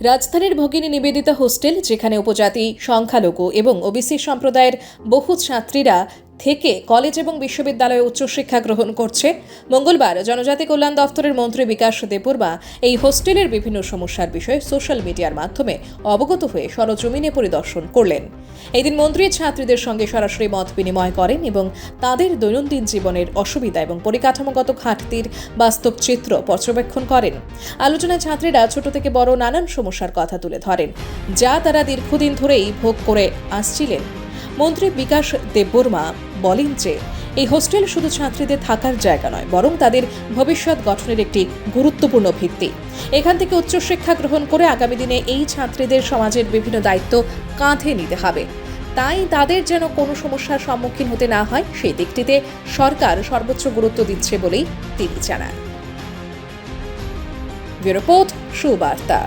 রাজধানীর ভগিনী নিবেদিতা হোস্টেল যেখানে উপজাতি সংখ্যালঘু এবং ওবিসি সম্প্রদায়ের বহু ছাত্রীরা থেকে কলেজ এবং বিশ্ববিদ্যালয়ে উচ্চশিক্ষা গ্রহণ করছে। মঙ্গলবার জনজাতি কল্যাণ দফতরের মন্ত্রী বিকাশ দেববর্মা এই হোস্টেলের বিভিন্ন সমস্যার বিষয়ে সোশ্যাল মিডিয়ার মাধ্যমে অবগত হয়ে সরজমিনে পরিদর্শন করলেন। এদিন মন্ত্রী ছাত্রীদের সঙ্গে সরাসরি মত বিনিময় করেন এবং তাদের দৈনন্দিন জীবনের অসুবিধা এবং পরিকাঠামোগত ঘাটতির বাস্তব চিত্র পর্যবেক্ষণ করেন। আলোচনায় ছাত্রীরা ছোট থেকে বড় নানান সমস্যার কথা তুলে ধরেন, যা তারা দীর্ঘদিন ধরেই ভোগ করে আসছিলেন। মন্ত্রী বিকাশ দেববর্মা বলেন যে, এই হোস্টেল শুধু ছাত্রীদের থাকার জায়গা নয়, বরং তাদের ভবিষ্যৎ গঠনের একটি গুরুত্বপূর্ণ ভিত্তি। এখান থেকে উচ্চশিক্ষা গ্রহণ করে আগামী দিনে এই ছাত্রীদের সমাজের বিভিন্ন দায়িত্ব কাঁধে নিতে হবে। তাই তাদের যেন কোনো সমস্যার সম্মুখীন হতে না হয়, সেই দিকটিতে সরকার সর্বোচ্চ গুরুত্ব দিচ্ছে বলেই তিনি জানান। রিপোর্ট, সুবার্তা।